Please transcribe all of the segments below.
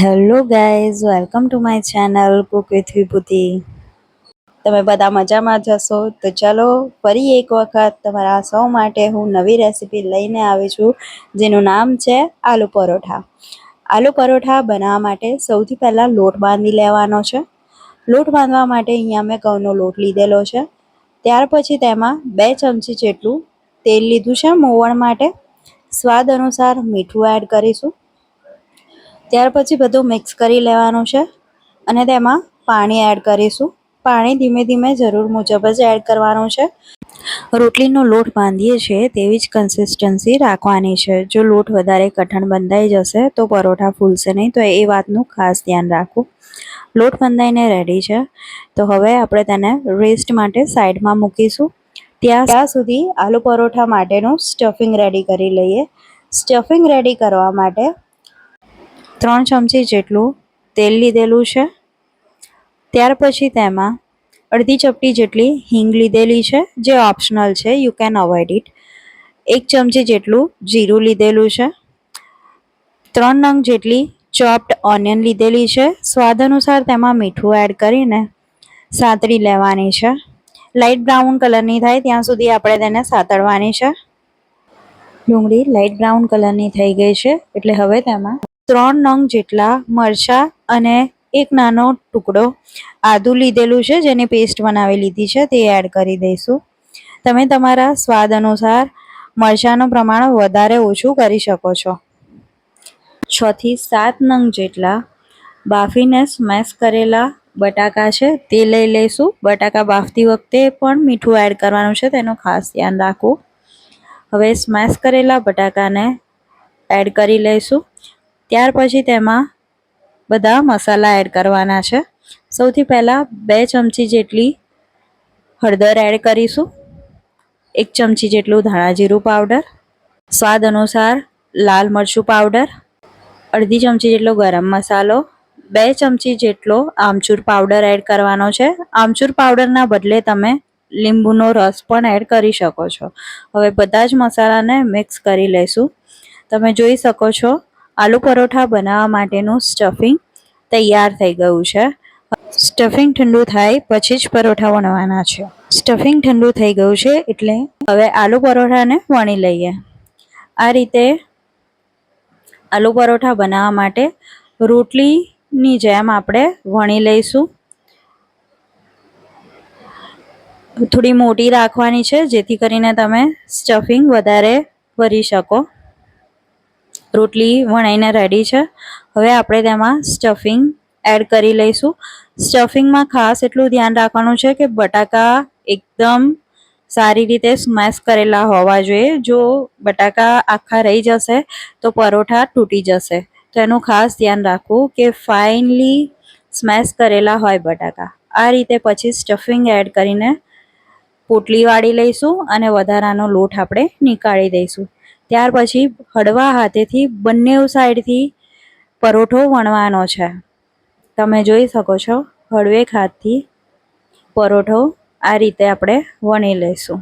Hello guys welcome to my channel cook with Vibhuti તમે બધા મજામાં જશો તો ચાલો, ફરી એક વખત તમારા સૌ માટે હું નવી રેસીપી લઈને આવી છું, જેનું નામ છે આલુ પરોઠા. આલુ પરોઠા બનાવવા માટે સૌથી પહેલાં લોટ બાંધી લેવાનો છે. લોટ બાંધવા માટે અહીંયા મેં ઘઉંનો લોટ લીધેલો છે. ત્યાર પછી તેમાં બે ચમચી જેટલું તેલ લીધું છે મોવણ માટે. સ્વાદ અનુસાર મીઠું એડ કરીશું. ત્યાર પછી બધું મિક્સ કરી લેવાનું છે અને તેમાં પાણી એડ કરીશું. પાણી ધીમે ધીમે જરૂર મુજબ જ એડ કરવાનું છે. રોટલીનો લોટ બાંધીએ છીએ તેવી જ કન્સિસ્ટન્સી રાખવાની છે. જો લોટ વધારે કઠણ બંધાઈ જશે તો પરોઠા ફૂલશે નહીં, તો એ વાતનું ખાસ ધ્યાન રાખવું. લોટ બંધાઈને રેડી છે. તો હવે આપણે તેને રેસ્ટ માટે સાઈડમાં મૂકીશું. ત્યાં ત્યાં સુધી આલુ પરોઠા માટેનું સ્ટફિંગ રેડી કરી લઈએ. સ્ટફિંગ રેડી કરવા માટે ત્રણ ચમચી જેટલું તેલ લીધેલું છે. ત્યાર પછી તેમાં અડધી ચપટી જેટલી હિંગ લીધેલી છે, જે ઓપ્શનલ છે યુ કેન અવોઇડ ઇટ એક ચમચી જેટલું જીરું લીધેલું છે. ત્રણ નંગ જેટલી ચોપ્ડ ઓનિયન લીધેલી છે. સ્વાદ અનુસાર તેમાં મીઠું એડ કરીને સાતરી લેવાની છે. લાઇટ બ્રાઉન કલરની થાય, ત્યાં સુધી આપણે તેને સાતળવાની છે. ડુંગળી લાઇટ બ્રાઉન કલરની થઈ ગઈ છે, એટલે હવે તેમાં ત્રણ નંગ જેટલા મરચાં અને એક નાનો ટુકડો આદુ લીધેલું છે, જેની પેસ્ટ બનાવી લીધી છે, તે એડ કરી દઈશું. તમે તમારા સ્વાદ અનુસાર મરચાંનું પ્રમાણ વધારે ઓછું કરી શકો છો. છ થી સાત નંગ જેટલા બાફીને સ્મેશ કરેલા બટાકા છે, તે લઈ લઈશું. બટાકા બાફતી વખતે પણ મીઠું એડ કરવાનું છે, તેનું ખાસ ધ્યાન રાખવું. હવે સ્મેશ કરેલા બટાકાને એડ કરી લઈશું. ત્યાર પછી તેમાં બધા મસાલા એડ કરવાના છે. સૌથી પહેલાં બે ચમચી જેટલી હળદર એડ કરીશું. એક ચમચી જેટલું ધાણા જીરું પાવડર સ્વાદ અનુસાર લાલ મરચું પાવડર અડધી ચમચી જેટલો ગરમ મસાલો. બે ચમચી જેટલો આમચૂર પાવડર એડ કરવાનો છે. આમચૂર પાવડરના બદલે તમે લીંબુનો રસ પણ એડ કરી શકો છો. હવે બધા જ મસાલાને મિક્સ કરી લઈશું તમે જોઈ શકો છો આલુ પરોઠા બનાવવા માટેનું સ્ટફિંગ તૈયાર થઈ ગયું છે. સ્ટફિંગ ઠંડુ થાય પછી જ પરોઠા વણવાના છે. સ્ટફિંગ ઠંડુ થઈ ગયું છે એટલે હવે આલુ પરોઠાને વણી લઈએ. આ રીતે આલુ પરોઠા બનાવવા માટે રોટલીની જેમ આપણે વણી લઈશું. થોડી મોટી રાખવાની છે જેથી કરીને તમે સ્ટફિંગ વધારે ભરી શકો. રોટલી વણાઈને રેડી છે. હવે આપણે તેમાં સ્ટફિંગ એડ કરી લઈશું. સ્ટફિંગમાં ખાસ એટલું ધ્યાન રાખવાનું છે કે બટાકા એકદમ સારી રીતે સ્મેશ કરેલા હોવા જોઈએ. જો બટાકા આખા રહી જશે, તો પરોઠા તૂટી જશે. તો એનું ખાસ ધ્યાન રાખવું કે ફાઇનલી સ્મેશ કરેલા હોય બટાકા. આ રીતે પછી સ્ટફિંગ એડ કરીને પોટલી વાળી લઈશું અને વધારાનો લોટ આપણે નીકાળી દઈશું. ત્યાર પછી હળવા હાથેથી બંને સાઈડથી પરોઠો વણવાનો છે. તમે જોઈ શકો છો હળવેક હાથથી પરોઠો આ રીતે આપણે વણી લઈશું.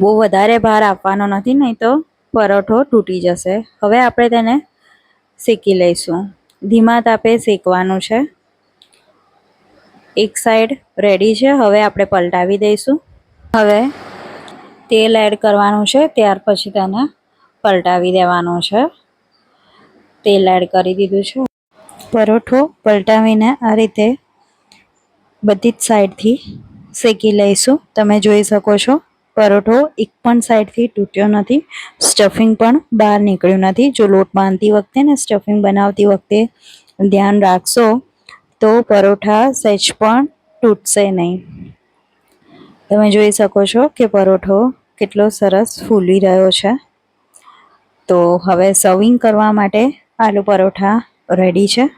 બહુ વધારે ભાર આપવાનો નથી, નહીં તો પરોઠો તૂટી જશે. હવે આપણે તેને શેકી લઈશું. ધીમા તાપે શેકવાનું છે. એક સાઈડ રેડી છે, હવે આપણે પલટાવી દઈશું. હવે તેલ એડ કરવાનું છે, ત્યાર પછી તેને પલટાવી દેવાનું છે. તેલ એડ કરી દીધું છે. પરોઠો પલટાવીને આ રીતે બધી જ સાઈડથી શેકી લઈશું. તમે જોઈ શકો છો, પરોઠો એક પણ સાઈડથી તૂટ્યો નથી. સ્ટફિંગ પણ બહાર નીકળ્યું નથી. જો લોટ બાંધતી વખતે ને સ્ટફિંગ બનાવતી વખતે ધ્યાન રાખશો, તો પરોઠા સહેજ પણ તૂટશે નહીં. તમે જોઈ શકો છો કે પરોઠો કેટલો સરસ ફૂલી રહ્યો છે. તો હવે સર્વિંગ કરવા માટે આલુ પરોઠા રેડી છે.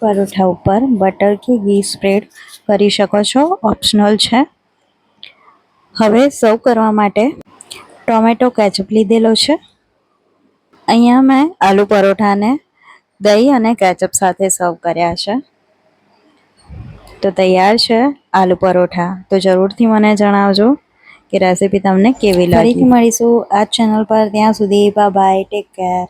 પરોઠા ઉપર બટર કે ઘી સ્પ્રેડ કરી શકો છો. ઓપ્શનલ છે. હવે સર્વ કરવા માટે ટોમેટો કેચઅપ લીધેલો છે. અહીંયા મેં આલુ પરોઠાને દહીં અને કેચઅપ સાથે સર્વ કર્યા છે. તો તૈયાર છે આલુ પરોઠા. તો જરૂરથી મને જણાવજો કે રેસીપી તમને કેવી લાગી? ફરીથી મળીશું આ ચેનલ પર. ત્યાં સુધી બાય બાય ટેક કેર